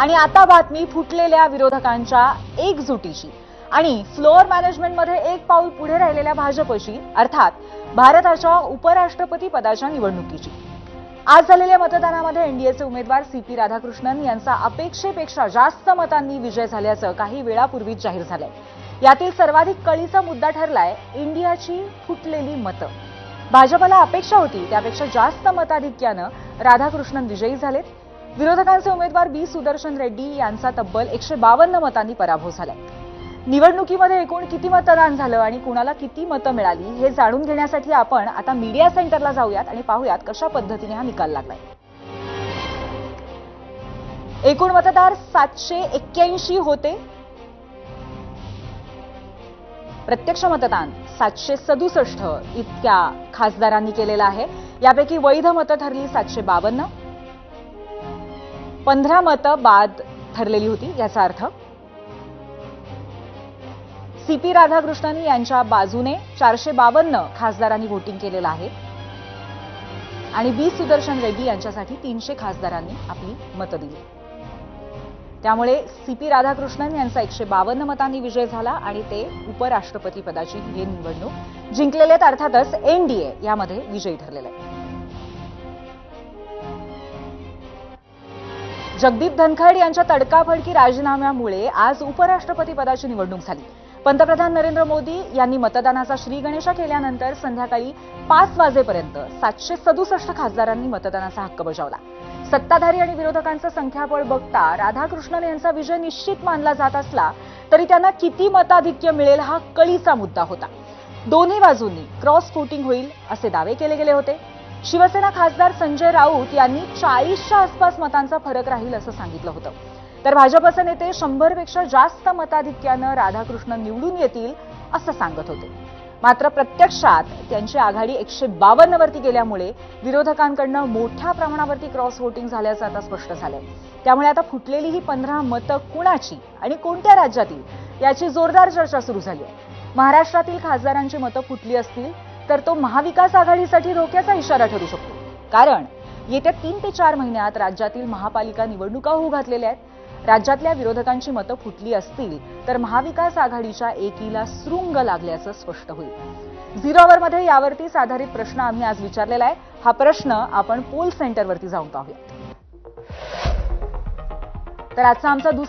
आणि आता बातमी फुटलेल्या विरोधकांच्या एकजुटीची आणि फ्लोअर मॅनेजमेंटमध्ये एक पाऊल पुढे राहिलेल्या भाजपशी अर्थात भारताच्या उपराष्ट्रपती पदाच्या निवडणुकीची आज झालेल्या मतदानामध्ये एनडीएचे उमेदवार सी पी राधाकृष्णन यांचा अपेक्षेपेक्षा जास्त मतांनी विजय झाल्याचं काही वेळापूर्वीच जाहीर झालंय. यातील सर्वाधिक कळीचा मुद्दा ठरलाय इंडियाची फुटलेली मतं. भाजपला अपेक्षा होती त्यापेक्षा जास्त मताधिक्यानं राधाकृष्णन विजयी झालेत. विरोधकांचे उमेदवार बी. सुदर्शन रेड्डी यांचा तब्बल एकशे बावन्न मतांनी पराभव झालाय. निवडणुकीमध्ये एकूण किती मतदान झालं आणि कुणाला किती मतं मिळाली हे जाणून घेण्यासाठी आपण आता मीडिया सेंटरला जाऊयात आणि पाहूयात कशा पद्धतीने हा निकाल लागलाय. एकूण मतदार सातशे एक्क्याऐंशी होते. प्रत्यक्ष मतदान सातशे सदुसष्ट इतक्या खासदारांनी केलेलं आहे. यापैकी वैध मतं ठरली सातशे बावन्न. पंधरा मतं बाद ठरलेली होती याचा अर्थ. सी पी राधाकृष्णन यांच्या बाजूने चारशे बावन्न खासदारांनी व्होटिंग केलेलं आहे. आणि बी सुदर्शन रेड्डी यांच्यासाठी तीनशे खासदारांनी आपली मतं दिली. त्यामुळे सी पी राधाकृष्णन यांचा एकशे बावन्न मतांनी विजय झाला आणि ते उपराष्ट्रपती पदाची ही निवडणूक जिंकलेले आहेत अर्थातच एनडीए यामध्ये विजयी ठरलेले आहे जगदीप धनखड यांच्या तडकाफडकी राजीनाम्यामुळे आज उपराष्ट्रपती पदाची निवडणूक झाली. पंतप्रधान नरेंद्र मोदी यांनी मतदानाचा श्रीगणेशा केल्यानंतर संध्याकाळी पाच वाजेपर्यंत सातशे सदुसष्ट खासदारांनी मतदानाचा हक्क बजावला. सत्ताधारी आणि विरोधकांचं संख्याबळ बघता राधाकृष्णन यांचा विजय निश्चित मानला जात असला तरी त्यांना किती मताधिक्य मिळेल हा कळीचा मुद्दा होता. दोन्ही बाजूंनी क्रॉस वोटिंग होईल असे दावे केले गेले होते. शिवसेना खासदार संजय राऊत यांनी चाळीसच्या आसपास मतांचा फरक राहील असं सांगितलं होतं. तर भाजपचे नेते शंभरपेक्षा जास्त मताधिक्यानं राधाकृष्ण निवडून येतील असं सांगत होते. मात्र प्रत्यक्षात त्यांची आघाडी एकशे बावन्नवरती गेल्यामुळे विरोधकांकडनं मोठ्या प्रमाणावरती क्रॉस वोटिंग झाल्याचं आता स्पष्ट झालंय. त्यामुळे आता फुटलेली ही पंधरा मतं कुणाची आणि कोणत्या राज्यातील याची जोरदार चर्चा सुरू झाली आहे. महाराष्ट्रातील खासदारांची मतं फुटली असतील तर तो महाविकास आघाडीसाठी धोक्याचा इशारा ठरू शकतो. कारण येत्या तीन ते चार महिन्यात राज्यातील महापालिका निवडणुका होऊ घातलेल्या आहेत. राज्यातल्या विरोधकांची मतं फुटली असतील तर महाविकास आघाडीच्या एकीला शृंग लागल्याचं स्पष्ट होईल. झिरो मध्ये यावरतीच आधारित प्रश्न आम्ही आज विचारलेला आहे. हा प्रश्न आपण पोल सेंटरवरती जाऊन पाहूया. तर आजचा आमचा दुसरा